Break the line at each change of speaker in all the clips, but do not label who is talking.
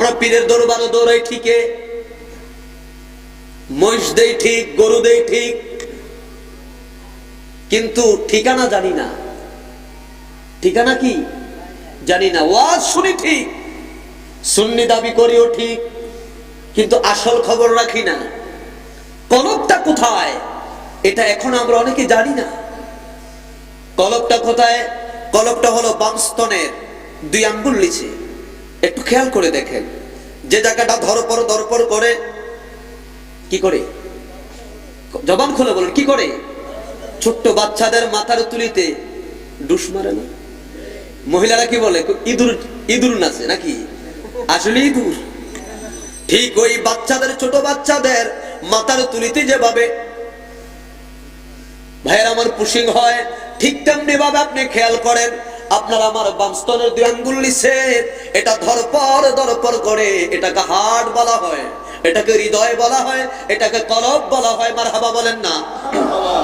আমরা পীরের দরবারও দৌড়াই ঠিকে মহিষ দেই ঠিক, গরু দেই ঠিক। কিন্তু ঠিকানা জানি না। ঠিকানা কি? জানি না। ওয়াজ শুনি ঠিক। সুন্নি দাবি করিও ঠিক। কিন্তু আসল খবর রাখি না। কলবটা কোথায়? এটা এখন আমরা অনেকে জানি না। কলবটা কোথায়? কলবটা হলো বামস্তনের দুই আঙ্গুল নিচে। একটু খেয়াল করে দেখেন। যে জায়গাটা ধরপর ধরপর করে, কি করে? জবান খুলে বলুন, কি করে? ছোট্ট বাচ্চাদের মাথার তুলিতে ডুস মারে না? মহিলারা কি বলে? ইঁদুর ইঁদুর নাচে নাকি? আসলে ইঁদুর। ঠিক ওই বাচ্চাদের, ছোট বাচ্চাদের মাথার তুলিতে যেভাবে ভাইয়ের আমার পুশিং হয়, ঠিক তেমনি ভাবে আপনি খেয়াল করেন আপনার আমার বামস্তনের দুই আঙ্গুল নিচে, এটা ধরপর ধরপর করে এটাকে হাট বলা হয়, এটাকে হৃদয় বলা হয়, এটাকে কলব বলা হয় মার হাবা বলেন না।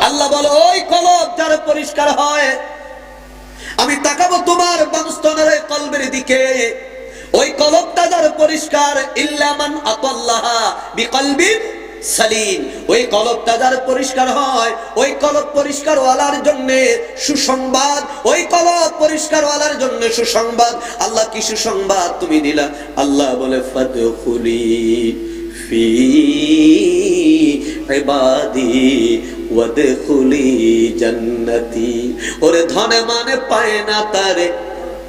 আল্লাহ বলে, ওই কলব যার পরিষ্কার হয়, আমি তাকাবো তোমার বামস্তনের কলবের দিকে, ওই কলবটা যার পরিষ্কার ইল্লামান আতাল্লাহা বিকলবিন সালিম। ওই কলবটা যার পরিষ্কার হয়, ওই কলব পরিষ্কার ওয়ালার জন্য সুসংবাদ, ওই কলব পরিষ্কার ওয়ালার জন্য সুসংবাদ। আল্লাহ কি সুসংবাদ তুমি দিলা? আল্লাহ বলে, ফাদখুলি ফি ইবাদি ওয়াদখুলি জান্নাতি। ওরে ধনে মানে পায় না তারে।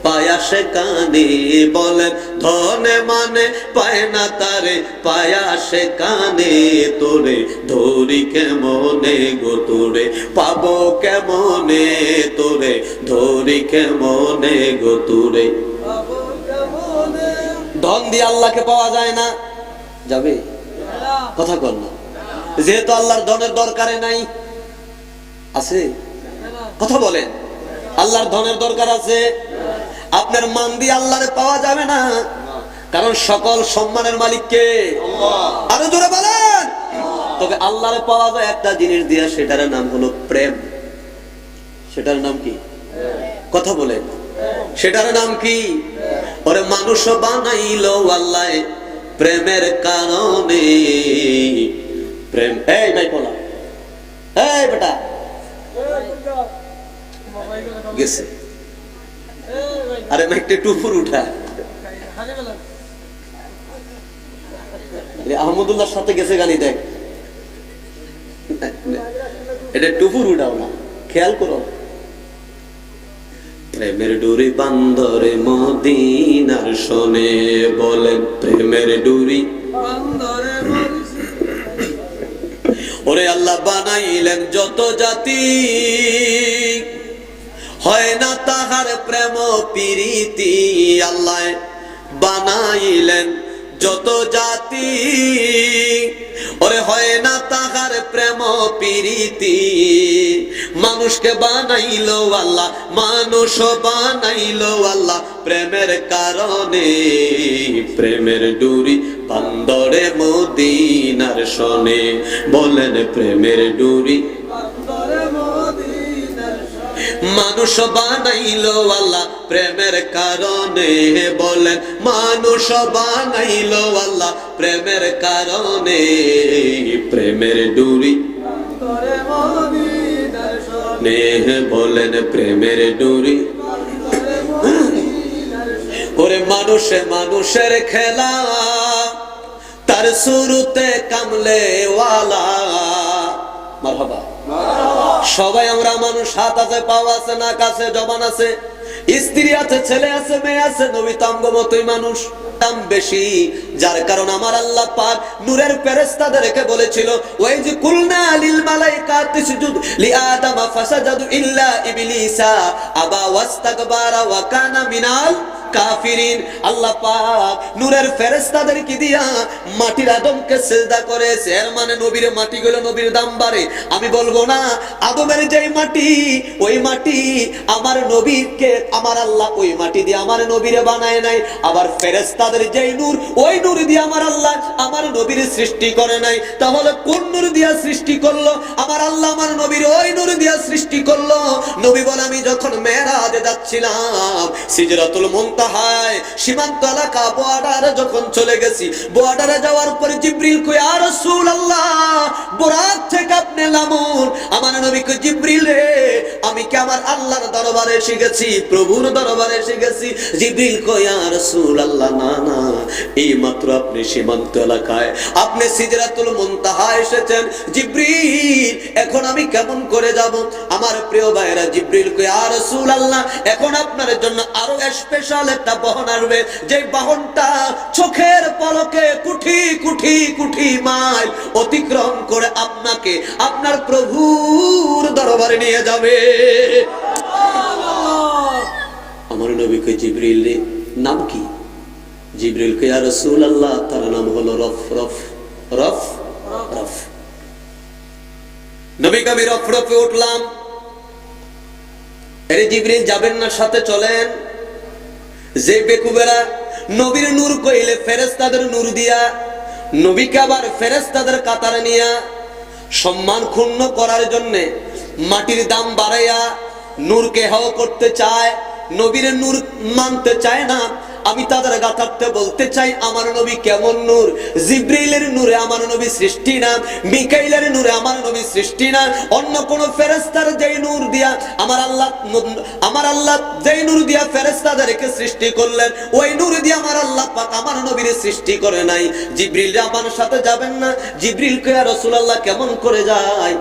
পায়াসে কানে বলেন ধনে মানে পায় না তারে, পায়াসে কানে তোরে, ধরি কেমনে গো তোরে, পাবো কেমনে তোরে, ধরি কেমনে গো তোরে। ধন দিয়ে আল্লাহকে পাওয়া যায় না। যাবে? কথা কর না। যেহেতু আল্লাহর ধনের দরকারে নাই। আছে? কথা বলেন। আল্লাহর ধনের দরকার আছে। আপনার মান দিয়ে আল্লাহরে পাওয়া যাবে না। কারণ সকল সম্মানের মালিককে আরও জোরে বলেন। তবে আল্লাহরে পাওয়া যায় একটা জিনিস দিয়া সেটার নাম হলো প্রেম। সেটার নাম কি? কথা বলেন সেটার নাম কি? ওরে মানুষ বানাইলো আল্লাহ প্রেমের কারণে। প্রেম। এই ভাই বলা। এই বেটা। গেছে। আরে না, একটা টুপুর উঠা। আহমদুল্লাহর সাথে গেছে গানি দেখ এটা টুপুর উঠাও না, খেয়াল করো। প্রেমের ডুরি বান্দরে মদিনার শোনে বলেন প্রেমের ডুরি ওরে আল্লাহ বানাইলেন যত জাতি। না তাহার প্রেম প্রীতি আল্লাহ বানাইলেন যত জাতি। ওরে হয় না তাহার প্রেম প্রীতি। মানুষকে বানাইলো আল্লাহ, মানুষ বানাইলো আল্লাহ প্রেমের কারণে। প্রেমের ডুরি বান্দরে মদিনার শোনে বলেন প্রেমের ডুরি মানুষ বানাইলো আল্লাহ প্রেমের কারণে বলেন মানুষ বানাইলো আল্লাহ প্রেমের কারণে। প্রেমের ডুরি নেহ বলেন প্রেমের ডুরি। ওরে মানুষে মানুষের খেলা, তার শুরুতে কামলে ওয়ালা মারহাবা। সবাই আমরা মানুষ, হাত আছে, পাও আছে, নাক আছে, জবান আছে। স্ত্রী আছে, ছেলে আছে, মেয়ে আছে, নবী তাম্গ মতোই মানুষ। বেশি। যার কারণ আমার আল্লাহ পাক নূরের বলেছিল, ওই যে কুলনা লিল মালাইকা তিসজুদ লি আদামা ফাসাজাদু ইল্লা ইবলিসা, আবা ওয়া কানা মিনাল কাফিরিন, আল্লাহ পাক নূরের ফেরেশতাদের দিয়া মাটির আদমকে সেজদা করেছে এর মানে নবীর মাটি গুলো নবীর দাম বাড়ে। আমি বলব না, আদমের যেই মাটি, ওই মাটি আমার নবীকে, আমার আল্লাহ ওই মাটি দিয়ে আমার নবীরে বানায় নাই। আবার ফেরেশতাদের যেই নূর, ওই নূর দিয়ে আমার আল্লাহ আমার নবীর সৃষ্টি করে নাই। তাহলে কোন নূর দিয়া সৃষ্টি করল? আমার আল্লাহ আমার নবীর ওই নূর দিয়া সৃষ্টি করল। নবী বলে, আমি যখন মেয়েরাজে যাচ্ছিলাম, সিজরাতুল মুন মুনতাহায় সীমান্ত এলাকা বর্ডারে যখন চলে গেছি বর্ডারে যাওয়ার পরে জিব্রিল কই আর রাসূলুল্লাহ, বরাত থেকে আপনি লামুন। আমার নবী কই, জিব্রিল রে, আমি কি আমার আল্লাহর দরবারে এসে গেছি? প্রভুর দরবারে এসে গেছি? জিব্রিল কই আর রাসূলুল্লাহ, না না, এই মাত্র আপনি সীমান্ত এলাকায়। আপনি সিজরাতুল মুনতাহা এসেছেন। জিব্রিল, এখন আমি কেমন করে যাব? আমার প্রিয় ভাইরা জিব্রিল কই আর রাসূলুল্লাহ, এখন আপনার জন্য আরও স্পেশাল একটা বাহন আসবে যে বাহনটা চোখের পলকে কুঠি কুঠি কুঠি মাইল অতিক্রম করে আপনাকে, আপনার প্রভুর দরবারে নিয়ে যাবে। আমার নবী কই জিব্রিল নাম কি? জিব্রিল কে আর রসুল আল্লাহ তার নাম হলো রফ রফ রফ রফ। নবী কবি রফ, রফে উঠলাম। আরে জিব্রিল, যাবেন না, সাথে চলেন। যে বেকুবেরা নবীর নূর কইলে ফেরেস্তাদের নূর দিয়া নবীকে আবার ফেরেস্তাদের কাতারে নিয়া সম্মান ক্ষুণ্ণ করার জন্যে মাটির দাম বাড়াইয়া নূরকে হাও করতে চায়, নবীর নূর মানতে চায় না আমি তাদের গাথার্থে বলতে চাই, আমার নবী কেমন নূর? জিব্রিলের নূরে আমার নবী সৃষ্টি না, মিকাইলের নূরে আমার নবী সৃষ্টি না, অন্য কোন ফেরেস্তার যেই নূর দিয়া আমার আল্লাহ আমার আল্লাহ যেই নূর দিয়া ফেরেস্তাদেরকে সৃষ্টি করলেন, ওই নূর দিয়ে আমার আল্লাহ পাক আমার নবীর সৃষ্টি করে নাই। জিব্রিল আমার সাথে যাবেন না জিব্রিল কে রাসূলুল্লাহ কেমন করে যায়?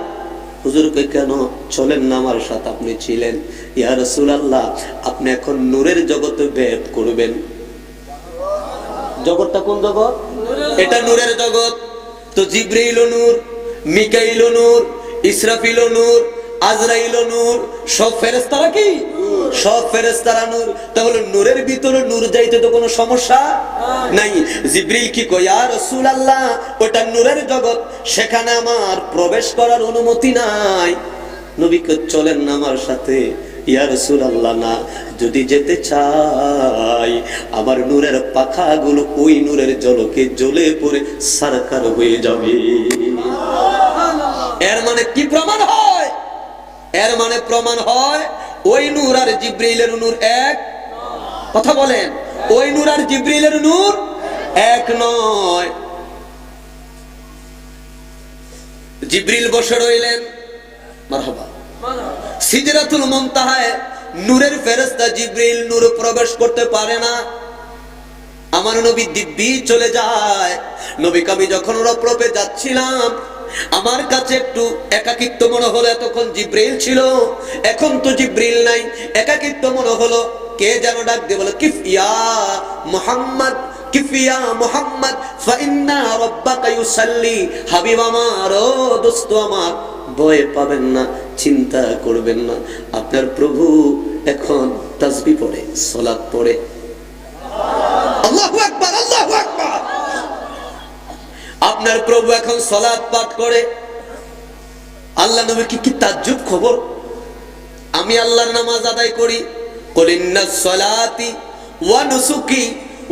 হুজুরকে কেন চলেন না? আমার সাথে আপনি ছিলেন। ইয়া রাসূলুল্লাহ আপনি এখন নূরের জগতে ভেদ করবেন। জগৎটা কোন জগৎ? এটা নূরের জগৎ। তো জিব্রাইল নূর মিকাইল নূর ইসরাফিল নূর আজরাইল নূর, সব ফেরেশতারা কি? সব ফেরেশতারা নূর। তাহলে নূরের ভিতরে নূর যাইতে তো কোনো সমস্যা নাই। জিব্রিল কি কয়, ইয়া রাসূলুল্লাহ, ওটা নূরের জগৎ, সেখানে আমার প্রবেশ করার অনুমতি নাই। নবীকে চলেন আমার সাথে। ইয়া রাসূলুল্লাহ না, যদি যেতে চাই, আমার নূরের পাখাগুলো ওই নূরের জলকে জ্বলে পড়ে সারকার হয়ে যাবে। এর মানে কি প্রমাণ হয়? এর মানে প্রমাণ হয়, ওই নূর আর জিব্রাইলের নূর এক। কথা বলেন, ওই নূর আর জিব্রাইলের নূর এক নয়। জিব্রিল বসে রইলেন। মারহাবা। সিজরাতুল মুনতাহায় নূরের ফেরেশতা জিব্রিল নূর প্রবেশ করতে পারে না। আমার নবী দিব্যি চলে যায়। নবী কবি যখন রপ্রপে যাচ্ছিলাম, আমার কাছে একটু একাকিত্ব মনে হলো এতক্ষণ জিব্রিল ছিল। এখন তো জিব্রিল নাই। একাকিত্ব মনে হলো, কে যেন ডাক দিয়ে বলে কিফ ইয়া মুহাম্মদ, কিফিয়া মুহাম্মদ, ফাইন্না রাব্বাকা ইউসাল্লি। হাবিব আমার, ও দোস্ত আমার, ভয় পাবেন না, চিন্তা করবেন না। আপনার প্রভু এখন তাসবি পড়ে সালাত পড়ে। আল্লাহু আকবার আল্লাহু আকবার। আপনার প্রভু এখন সালাত পাঠ করে। আল্লাহ নবী কি কি তাজ্জুব খবর? আমি আল্লাহর নামাজ আদায় করি। কলিন্না সলাতি ওয়া নুসুকি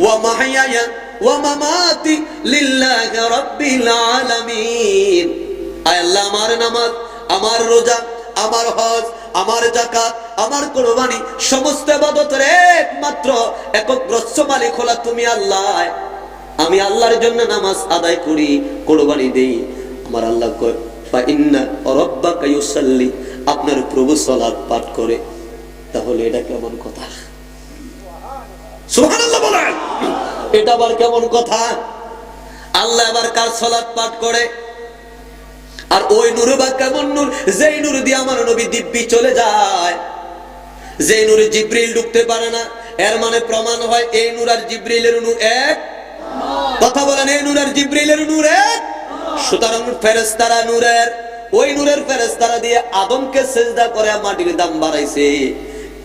ওয়া মাহইয়ায়া ওয়া মামাতি লিল্লাহি রাব্বিল আলামিন। আয় আল্লাহ, আমার নামাজ, আমার রোজা, আমার হজ, আমার জাকাত আমার কোরবানি, সমস্ত ইবাদতের একমাত্র একক রস্য মালিক হলা তুমি আল্লাহ। আমি আল্লাহর জন্য নামাজ আদায় করি, কোরবানি দেই। আমার আল্লাহ কয় আপনার প্রভু সালাত পাঠ করে। তাহলে এটা কেমন কথা? এটা আবার কেমন কথা? আল্লাহ আবার কার সালাত পাঠ করে? আর ওই নূর বা কেমন নূর? যেই নূর দিয়ে আমার নবী দিব্যি চলে যায়। যেই নূরে জিব্রিল ঢুকতে পারে না, এর মানে প্রমাণ হয়, এই নূর আর জিব্রিলের নূর এক। কথা বলেন, এই নূর আর জিব্রিলের নূর এক। সুতরাং ফেরেস্তারা নূরের, ওই নূরের ফেরেস্তারা দিয়ে আদমকে সেজদা করে মাটির দাম বাড়াইছে।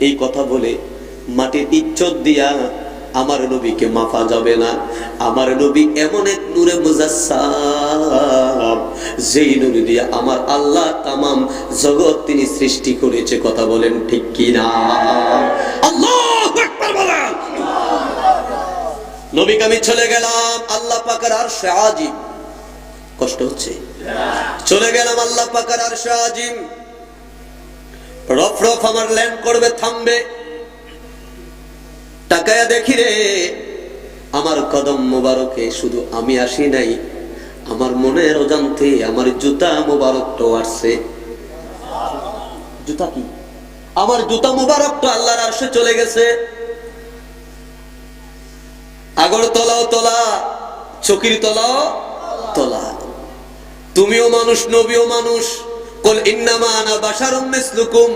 এই কথা বলে মাটির ইজ্জত দিয়া আমার নবীকে মাফা যাবে না। আমার নবী এমন এক নূরে যেই নূর দিয়ে আমার আল্লাহ তামাম জগৎ তিনি সৃষ্টি করেছে। কথা বলেন ঠিক কি না আল্লাহু আকবার বলেন। নবীকে আমি চলে গেলাম, আল্লাহ পাকের আর আজিম। কষ্ট হচ্ছে। চলে গেলাম আল্লাহ পাকের আর আজিম। রফ রফ আমার ল্যান্ড করবে, থামবে। টাকায়া দেখি রে, আমার কদম মোবারকে শুধু আমি আসি নাই। আমার মনের অজান্তে আমার জুতা মোবারকটাও আসছে। জুতা কি? আমার জুতা মোবারকটা আল্লাহর আসে চলে গেছে। আগর তলাও তলা, চকির তলাও তলা। তুমিও মানুষ, নবীও মানুষ। কল ইন্নামা আনা বাশারুম মিসলুকুম।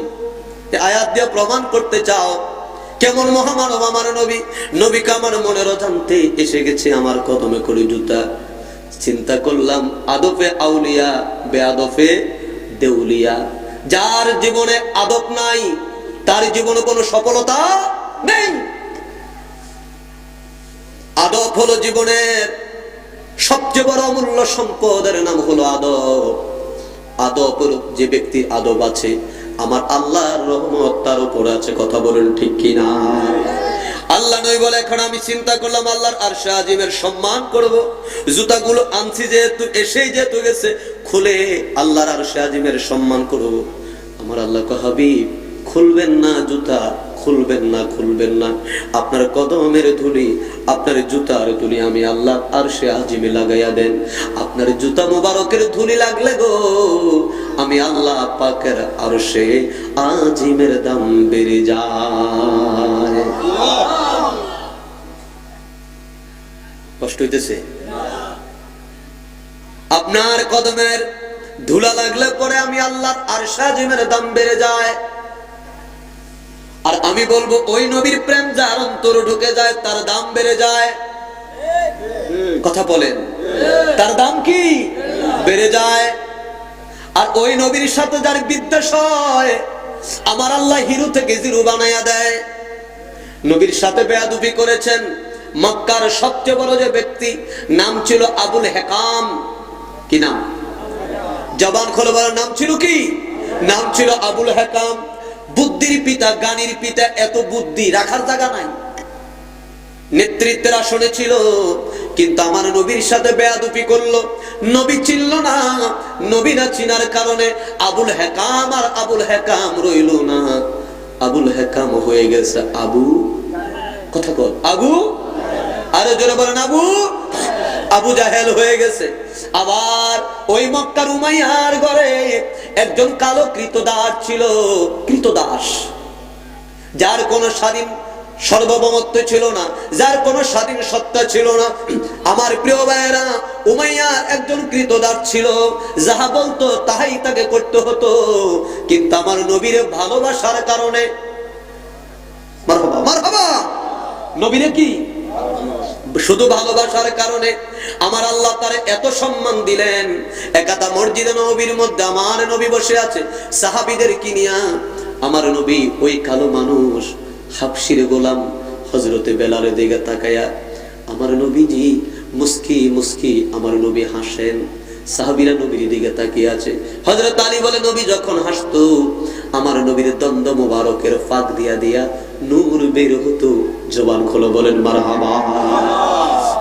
আয়াত দিয়ে প্রমাণ করতে চাও, কেমন মহামানব আমার নবী? নবীকে আমার মনের অজান্তে এসে গেছে আমার কদমে করে জুতা। চিন্তা করলাম আদফে আউলিয়া বেআদফে দেউলিয়া। যার জীবনে আদব নাই, তার জীবনে কোনো সফলতা নেই। আদব হলো জীবনের সবচেয়ে বড় অমূল্য সম্পদের নাম হলো আদব। আদব যে ব্যক্তির আদব আছে, আমার আল্লাহর রহমত তার উপর আছে, কথা বলেন ঠিক কিনা? আল্লাহ নই বলে, এখন আমি চিন্তা করলাম, আল্লাহর আর আজিমের সম্মান করব। জুতাগুলো আনছি যেহেতু, এসেই যেহেতু গেছে, খুলে আল্লাহর আর আজিমের সম্মান করব। আমার আল্লাহ হাবিব, খুলবেন না জুতা খুলবেন না খুলবেন না। আপনার কদমের ধুলি, আপনার জুতার ধুলি আমি আল্লাহ আর সে আজিমে লাগাইয়া দেন। আপনার জুতা মোবারকের ধুলি লাগলে গো, আমি আল্লাহ পাকের আর সে আজিমের দাম বেড়ে যায়। কষ্ট হইতেছে? আপনার কদমের ধুলা লাগলে পরে আমি আল্লাহ আর সাজিমের দাম বেড়ে যায়। আর আমি বলব, ওই নবীর প্রেম যার অন্তর ঢুকে যায়, তার দাম বেড়ে যায়। কথা বলেন। তার দাম কি? বেড়ে যায়। আর ওই নবীর সাথে যার বিদ্বেষ হয়, আমার আল্লাহ হিরু থেকে জিরু বানাইয়া দেয়। নবীর সাথে বেয়াদুবি করেছেন। মক্কার সবচেয়ে বড় যে ব্যক্তি, নাম ছিল আবুল হেকাম। কি নাম? জবান খোলবার নাম ছিল কি? নাম ছিল আবুল হেকাম। বুদ্ধির পিতা গানির পিতা, এত বুদ্ধি রাখার জায়গা নাই। নেতৃত্বের আসনে ছিল কিন্তু আমার নবীর সাথে বেয়াদুপি করল। নবী চিনল না, নবী না চিনার কারণে আবুল হেকাম আর আবুল হেকাম রইল না। আবুল হেকাম হয়ে গেছে। আবু? কথা কর আবু? আরে জোরে বলেন, আবু? আবু জাহেল হয়ে গেছে। আবার ওই মক্কার উমাইয়ার ঘরে একজন কালো কৃতদাস ছিল, কৃতদাস। যার কোনো স্বাধীন সর্বভৌমত্ব ছিল না, যার কোনো স্বাধীন সত্তা ছিল না। আমার প্রিয় ভাইয়েরা, উমাইয়া একজন কৃতদাস ছিল, যাহা বলতো তাহাই তাকে করতে হতো। কিন্তু আমার নবীর ভালোবাসার কারণে, মারহাবা মারহাবা! নবীরে কি? শুধু ভালোবাসার কারণে আমার আল্লাহ তার এত সম্মান দিলেন। একাদা মসজিদে নবীর মধ্যে আমার নবী বসে আছে, সাহাবিদের কিনিয়া আমার নবী ওই কালো মানুষ হাফসির গোলাম হজরতে বেলারে দিকে তাকায়া আমার নবীজি মুস্কি মুস্কি আমার নবী হাসেন, সাহাবিরা নবীর দিকে তাকিয়ে আছে। হজরত আলী বলে, নবী যখন হাসতো, আমার নবীর দ্বন্দ্ব মোবারকের ফাঁক দিয়া দিয়া নূর বের হতো, জবান খোলো বলেন মারহাবা।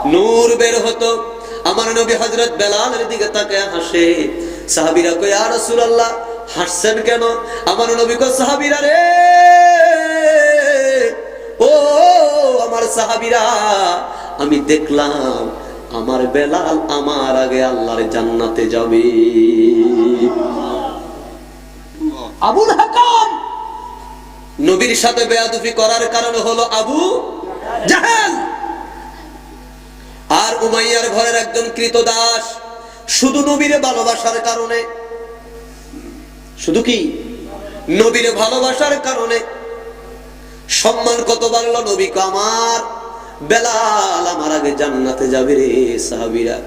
নূর বের হতো, আমার নবী হজরত বেলালের দিকে তাকায় হাসে। সাহাবিরা কই আর রাসূলুল্লাহ, হাসছেন কেন? আমার নবী কো সাহাবিরা রে, ও, আমার সাহাবিরা, আমি দেখলাম আমার বেলাল আমার আগে আল্লাহর জান্নাতে যাবে। আবুল হাকাম নবীর সাথে বেয়াদুফি করার কারণ হলো আবু জাহেল। আর উমাইয়ার ঘরের একজন কৃতদাস শুধু নবীরে ভালোবাসার কারণে। শুধু কি? নবীরে ভালোবাসার কারণে। সম্মান কত বাড়লো নবীকে আমার। বেলাল, আমার আগে জান্নাতে যাবে রে সাহাবিরা।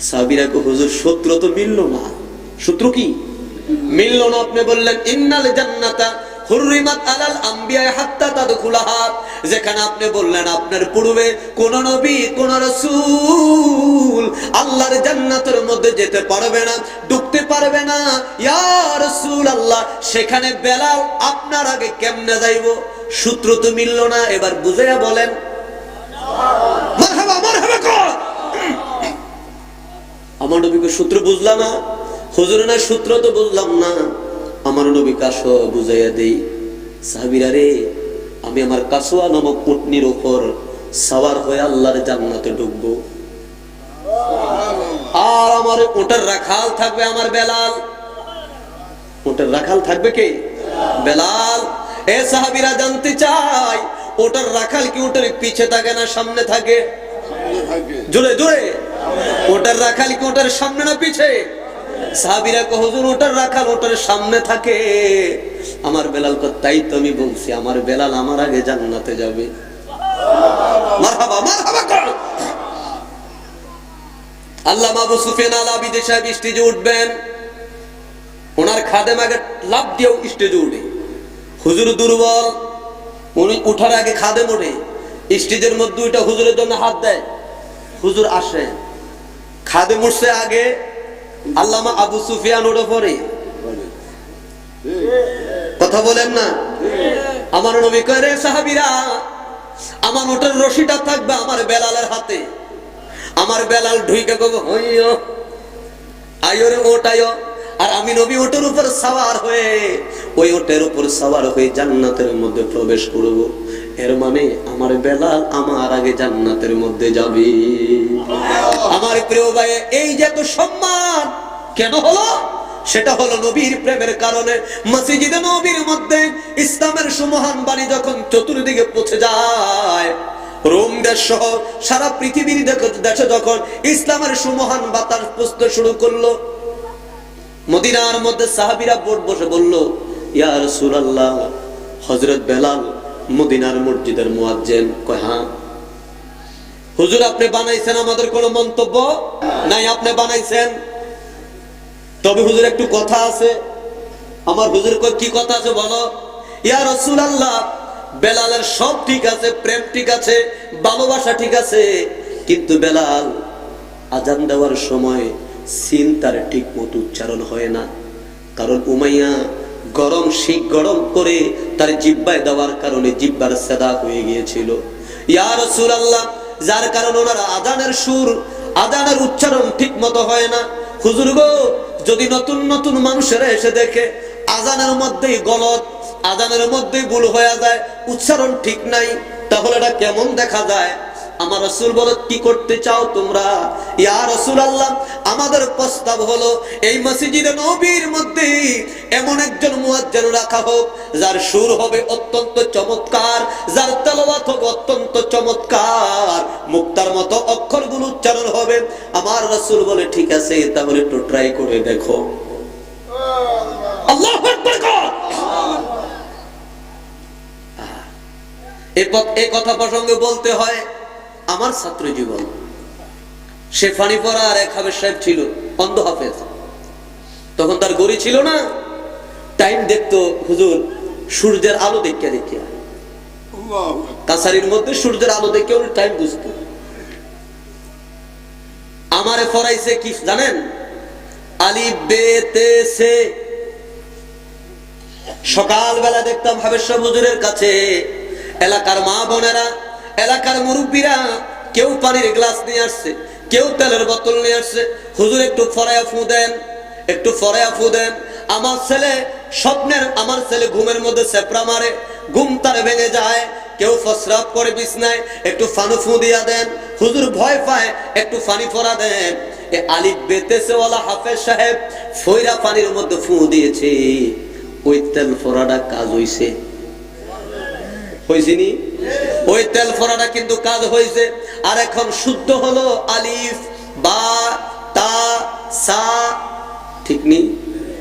সাহাবিরা কো হুজুর সূত্র তো মিললো না। সূত্র কি? মিললো না, আপনি বললেন, ইন্নাল জান্নাতা হুররিমাত আলাল আম্বিয়া হাত্তা তাদখুলাহা যেখানে আপনি বললেন, আপনার পূর্বে কোন নবী, কোন রাসূল আল্লাহর জান্নাতের মধ্যে যেতে পারবে না, ঢুকতে পারবে না। ইয়া রাসূলুল্লাহ, সেখানে বেলাল আপনার আগে কেমনে যাইব? সূত্র তো মিললো না, এবার বুঝাইয়া বলেন। আমার নবীকে সূত্র বুঝলাম না হুজুর না সূত্র তো বুঝলাম না। আমার নবী কাশ বুঝাইয়া দেই সাহাবিরা রে আমি আমার কাসুয়া নামক পুটনির উপর সাওয়ার হয়ে আল্লাহর জান্নাতে ঢুকবো। আর আমার ওটার রাখাল থাকবে আমার বেলাল। ওটার রাখাল থাকবে কে? বেলাল। এ সাহাবিরা জানতে চাই ওটার রাখাল কি ওটার পিছে থাকে না সামনে থাকে? জোরে জোরে। ওটার রাখাল কি ওটার সামনে না পিছে? সামনে থাকে। আমার বেলাল তো আমি বলছি, আমার বেলাল আমার আগে যাবে। আলা স্টেজে উঠবেন। ওনার খাদেম আগে লাভ দিয়েও স্টেজে উঠে। হুজুর দুর্বল, উনি উঠার আগে খাদেম ওঠে। স্টেজের মধ্যে ওইটা হুজুরের জন্য হাত দেয়। হুজুর আসে। খাদেম উঠছে আগে আল্লামা আবু সুফিয়ান ওঠে পরে কথা বলেন না? আমার নবী কয়, রে সাহাবিরা, আমার ওটার রশিটা থাকবে আমার বেলালের হাতে। আমার বেলাল ঢুইকে কব হইও আয়ো রে ওটায়ও আর আমি নবী ওটের উপর সাওয়ার হয়ে, ওই ওটের উপর সাওয়ার হয়ে জান্নাতের মধ্যে প্রবেশ করব। এর মানে আমার বেলাল আমার আগে জান্নাতের মধ্যে যাবে। আমার প্রিয় ভাই এই যে এত সম্মান কেন হলো? সেটা হলো নবীর প্রেমের কারণে মসজিদে নবীর মধ্যে ইসলামের সুমহান বাণী যখন চতুর্দিকে পৌঁছে যায়, রোম দেশ সহ সারা পৃথিবীর দেশে যখন ইসলামের সুমহান বাতাস পুষতে শুরু করল, মদিনার মধ্যে সাহাবিরা বোর্ড বসে বলল, ইয়া রাসূলুল্লাহ, হযরত বেলাল মদিনার মসজিদের মুয়াজ্জিন কয় হ্যাঁ। হুজুর, আপনি বানাইছেন আমাদের কোনো মন্তব্য? নাই, আপনি বানাইছেন। তবে হুজুর, একটু কথা আছে। আমার হুজুর কয়, কি কথা আছে বলো? ইয়া রাসূলুল্লাহ, বেলালের সব ঠিক আছে, প্রেম ঠিক আছে, ভালোবাসা ঠিক আছে, কিন্তু বেলাল আজান দেওয়ার সময় সিন তার ঠিক মতো উচ্চারণ হয় না। কারণ উমাইয়া গরম শিখ গরম করে তার জিব্বায় দেওয়ার কারণে জিব্বার সেদা হয়ে গিয়েছিল। ইয়া আল্লাহ যার কারণে ওনার আদানের সুর, আদানের উচ্চারণ ঠিক মতো হয় না। হুজুর গো, যদি নতুন নতুন মানুষেরা এসে দেখে আজানের মধ্যেই গলত, আজানের মধ্যেই ভুল হয়ে যায়, উচ্চারণ ঠিক নাই, তাহলে এটা কেমন দেখা যায়? আমার রসুল বলো, কি করতে চাও তোমরা? ইয়া রসুল আল্লাহ আমাদের প্রস্তাব হলো, এই মসজিদে নবীর মধ্যে এমন একজন মুয়াজ্জিন রাখা হোক, যার সুর হবে অত্যন্ত চমৎকার, যার তেলাওয়াত হবে অত্যন্ত চমৎকার, মুক্তার মতো অক্ষরগুলো উচ্চারণ হবে। আমার রসুল বলে, ঠিক আছে, তাহলে একটু ট্রাই করে দেখো। আল্লাহ এই কথা প্রসঙ্গে বলতে হয় আমার ছাত্র জীবন। সে ফানি পড়া আর এক হাফেজ সাহেব ছিল অন্ধ হাফেজ। তখন তার গড়ি ছিল না টাইম দেখতো হুজুর সূর্যের আলো দেখিয়া দেখিয়া। কাছারির মধ্যে সূর্যের আলো দেখে উনি টাইম বুঝতো। আমারে ফরাইছে কি জানেন? আলি বে তে সে। সকালবেলা দেখতাম হাবেশ্বর হুজুরের কাছে এলাকার মা বোনেরা এলাকার মুরব্বীরা কেউ পানির গ্লাস নিয়ে আসছে, কেউ তেলের বোতল নিয়ে আসছে। হুজুর, একটু ফরায়া ফু দেন, একটু ফরায়া ফু দেন। আমার ছেলে স্বপ্নের, আমার ছেলে ঘুমের মধ্যে সেপড়া মারে, ঘুম তার ভেঙে যায়। কেউ ফসরাপ করে বিছনায়, একটু ফানু ফু দিয়া দেন। হুজুর ভয় পায়, একটু ফানি ফরা দেন। এ আলিফ বেতেছে ওয়ালা হাফেজ সাহেব, ফইরা পানির মধ্যে ফু দিয়েছে। ওই তেল ফোড়াটা কাজ হইছে। হয়েছে নি ওই তেল ফোড়াটা কিন্তু কাজ হয়েছে আর এখন শুদ্ধ হলো আলিফ বা তা সা ঠিক নি?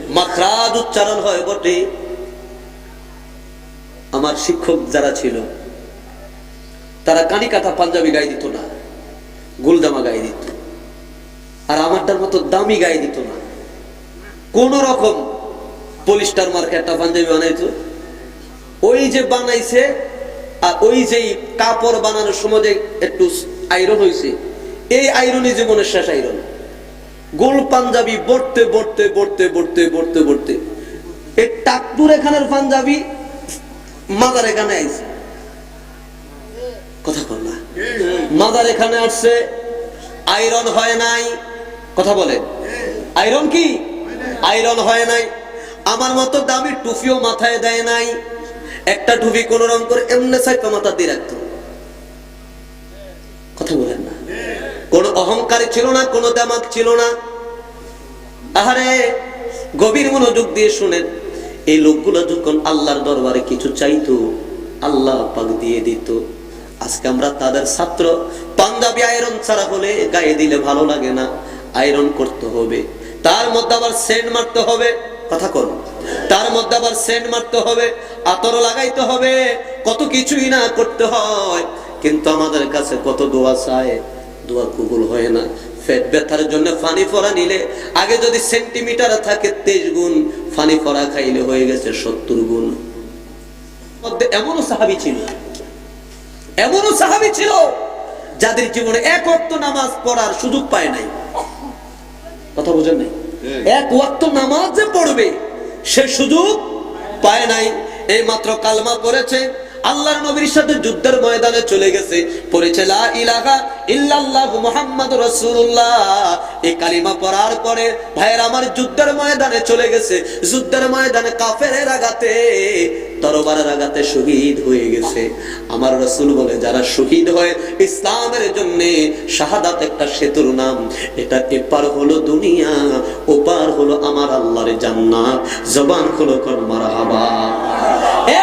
মাখরাজ উচ্চারণ হয় বটে আমার শিক্ষক যারা ছিল তারা কানি কাটা পাঞ্জাবি গায়ে দিত না গুলদামা গায়ে দিত। আর আমারটার মতো দামি গায়ে দিত না। কোন রকম পলিস্টার মার্কে একটা পাঞ্জাবি বানাইতো। ওই যে বানাইছে আর ওই যে কাপড় বানানোর সময় যে একটু আয়রন হয়েছে এই আয়রনই জীবনের শেষ আয়রন গোল পাঞ্জাবি বড়তে বড়তে বড়তে বড়তে বড়তে বড়তে। এই টাকটুর এখানের পাঞ্জাবি মাদার এখানে আইছে। কথা বল না। মাদার এখানে আসছে আয়রন হয় নাই, কথা বলে। আয়রন কি? আয়রন হয় নাই। আমার মতো দামি টুপিও মাথায় দেয় নাই। একটা ঢুবি কোন রকম করে এমনি সাইপা মাথা দিয়ে রাখতো। কথা বলেন না। কোন অহংকারী ছিল না, কোন দামাক ছিল না। আহারে, গভীর মনোযোগ দিয়ে শুনেন, এই লোকগুলো যখন আল্লাহর দরবারে কিছু চাইতো, আল্লাহ পাক দিয়ে দিত। আজকে আমরা তাদের ছাত্র, পাঞ্জাবি আয়রন ছাড়া হলে গায়ে দিলে ভালো লাগে না, আয়রন করতে হবে। তার মধ্যে আবার সেন্ট মারতে হবে। কথা কোন। তার মধ্যে আবার সেন্ট মারতে হবে, আতর লাগাইতে হবে, কত কিছুই না করতে হয়। কিন্তু আমাদের কাছে কত দোয়া চায়, দোয়া কবুল হয় না। পেট ব্যথার জন্য ফানি ফরা নিলে, আগে যদি সেন্টিমিটার থাকে তেইশ গুণ ফানি ফরা খাইলে হয়ে গেছে সত্তর গুণ। মধ্যে এমনও সাহাবি ছিল, এমনও সাহাবি ছিল, যাদের জীবনে এক ওয়াক্ত নামাজ পড়ার সুযোগ পায় নাই। কথা বুঝেন নাই? এক ওয়াক্ত নামাজ যে পড়বে সে শুধু পায় নাই। এই মাত্র কালমা পড়েছে আল্লাহর নবীর সাথে যুদ্ধের ময়দানে চলে গেছে। পড়েছে, লা ইলাহা ইল্লাল্লাহ মুহাম্মাদুর রাসূলুল্লাহ। এই কালিমা পড়ার পরে ভাইয়ের, আমার যুদ্ধের ময়দানে চলে গেছে। যুদ্ধের ময়দানে কাফেরের আগাতে তরবারের আগাতে শহীদ হয়ে গেছে। আমার রসুল বলে, যারা শহীদ হয় ইসলামের জন্য, শাহাদাত একটা সেতুর নাম। এটা এপার হলো দুনিয়া, ওপার হলো আমার আল্লাহর জান্নাত। জবান হলো কর, মারহাবা।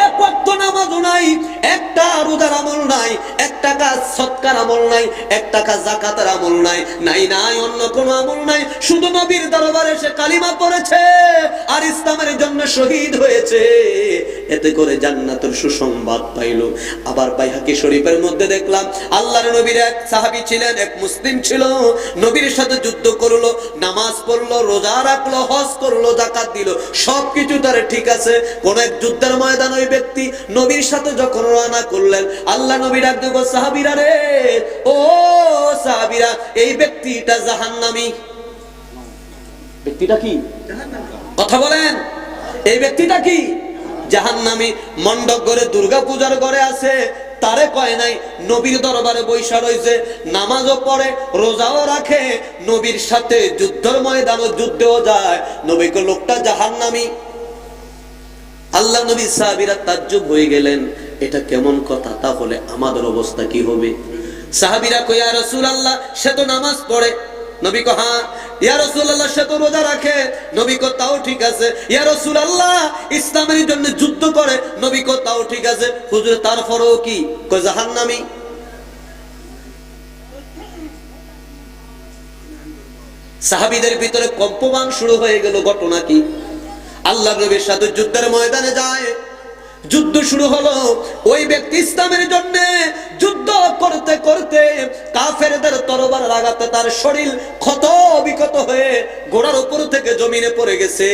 এক ওয়াক্ত নামাজও নাই, একটা রোজার আমল নাই এক টাকা সৎকার আমল নাই এক টাকা জাকাতের আমল নাই নাই নাই, অন্য কোনো আমল নাই। শুধু নবীর দরবারে সে কালিমা পড়েছে আর ইসলামের জন্য শহীদ হয়েছে। এতে করে জান্নাতের সুসংবাদ পাইল। আবার বাইহাকি শরীফের মধ্যে দেখলাম, আল্লাহর নবীর এক সাহাবী ছিলেন, এক মুসলিম ছিল। নবীর সাথে যুদ্ধ করল, নামাজ পড়ল, রোজা রাখল, হজ করল জাকাত দিল, সবকিছু তার ঠিক আছে। কোন এক যুদ্ধের ময়দান ওই ব্যক্তি নবীর সাথে যখন রওনা করলেন আল্লাহ নবী ডাক দেব সাহাবীরা রে ও সাহাবীরা এই ব্যক্তিটা জাহান্নামী। ব্যক্তিটা কি? কথা বলেন এই ব্যক্তিটা কি? জাহান্নামী। মণ্ডপ ঘরে দুর্গা পূজার ঘরে আছে তারে কয় নাই নবীর দরবারে বৈশা রয়েছে নামাজও পড়ে রোজাও রাখে নবীর সাথে যুদ্ধের ময়দানও যুদ্ধেও যায়। নবীকে লোকটা জাহান্নামী। আল্লাহ নবী সাহাবিরা তাজ্জুব হয়ে গেলেন। এটা কেমন কথা? তাহলে আমাদের অবস্থা কি হবে? সাহাবিরা কইয়া রসুল আল্লাহ সে তো নামাজ পড়ে। নবী কো হ্যাঁ। ইয়া রাসূলুল্লাহ, সে তো রোজা রাখে। নবী কো তাও ঠিক আছে। ইয়া রাসূলুল্লাহ, ইসলামের জন্য যুদ্ধ করে। নবী কো তাও ঠিক আছে। হুজুর তারপরেও কি? কই জাহান্নামী। সাহাবীদের ভিতরে কম্পমান শুরু হয়ে গেল, ঘটনা কি? আল্লাহ নবীর সাথে যুদ্ধের ময়দানে যায়। যুদ্ধ শুরু হলো। ওই ব্যক্তি ইসলামের জন্য যুদ্ধ করতে করতে কাফেরদের তরবার লাগাতে তার শরীর ক্ষত বিকত হয়ে ঘোড়ার উপর থেকে জমিনে পড়ে গেছে।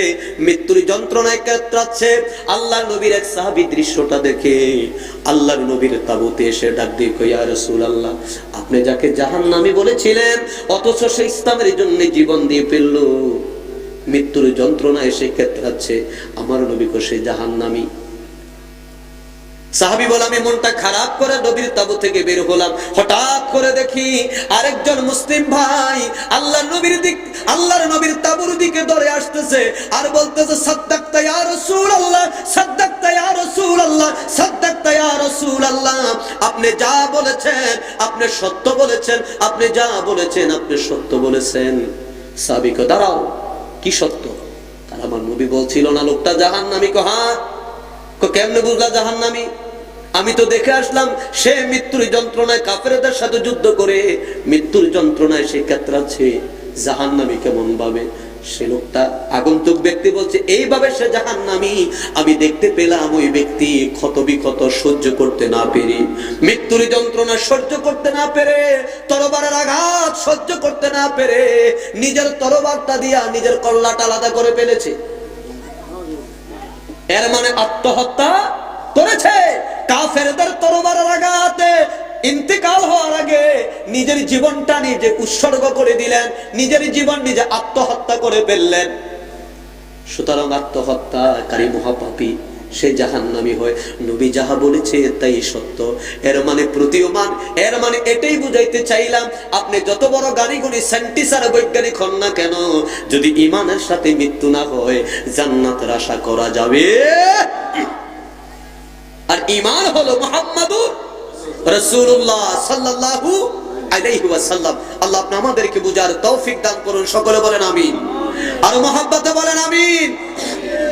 মৃত্যুর যন্ত্রণায় কেত্রাচ্ছে। আল্লাহ নবীর এক সাহাবী দৃশ্যটা দেখে আল্লাহর নবীর তাবুতে এসে ডাক দিয়ে কইয়া রসুল আল্লাহ আপনি যাকে জাহান্নামী বলেছিলেন, অথচ সে ইসলামের জন্য জীবন দিয়ে ফেলল মৃত্যুর যন্ত্রণা এসে ক্ষেত্রাচ্ছে আমার নবী সে জাহান্নামী। সাহাবি বলে, আমি মনটা খারাপ করে নবীর তাবু থেকে বের হলাম। হঠাৎ করে দেখি আরেকজন মুসলিম ভাই আল্লাহ নবীর দিক, আল্লাহর নবীর তাবুর দিকে দরে আসতেছে আর বলতেছে সাদ্দাক্তা ইয়া রাসূলুল্লাহ সাদ্দাক্তা ইয়া রাসূলুল্লাহ সাদ্দাক্তা ইয়া রাসূলুল্লাহ। আপনি যা বলেছেন, আপনি সত্য বলেছেন, আপনি যা বলেছেন, আপনি সত্য বলেছেন। সাহাবীকে দাঁড়াও কি সত্য? তার আমার নবী বলছিল না, লোকটা জাহান নামি কো হ্যাঁ কেমনে বুঝলা জাহান নামি আমি তো দেখে আসলাম, সে মৃত্যুর যন্ত্রণায় কাফেরদের সাথে যুদ্ধ করে, মৃত্যুর যন্ত্রণায় সে কাতরাচ্ছে। নামি কেমন ভাবে? সে লোকটা আগন্তুক ব্যক্তি বলছে, এইভাবে সে জাহান্নামী। আমি দেখতে পেলাম ওই ব্যক্তি ক্ষত বিক্ষত সহ্য করতে না পেরে, মৃত্যুর যন্ত্রণা সহ্য করতে না পেরে, তরবারের আঘাত সহ্য করতে না পেরে, নিজের তরবারটা দিয়া নিজের কল্লাটা আলাদা করে ফেলেছে। এর মানে আত্মহত্যা করেছে। কাফেরদের তরবারের আঘাতে ইন্তেকাল হওয়ার আগে নিজের জীবনটা নিজে উৎসর্গ করে দিলেন, নিজের জীবন নিজে আত্মহত্যা করে ফেললেন। সুতরাং আত্মহত্যাকারী মহাপাপী, সে জাহান্নামী হয়, নবী যাহা বলেছে তাই সত্য। এর মানে প্রতীয়মান, এর মানে এটাই বুঝাইতে চাইলাম, আপনি যত বড় গাড়ি গুলি সায়েন্টিস্ট আর বৈজ্ঞানিক হন না কেন, যদি ইমানের সাথে মৃত্যু না হয়, জান্নাতের আশা করা যাবে। আর ইমান হলো মুহাম্মাদুর রাসূলুল্লাহ সাল্লাল্লাহু আলাইহি ওয়াসাল্লাম। আল্লাহ আপনি আমাদেরকে বুঝার তৌফিক দান করুন, সকলে বলেন আমিন। আর মহাব্বতে বলেন আমিন।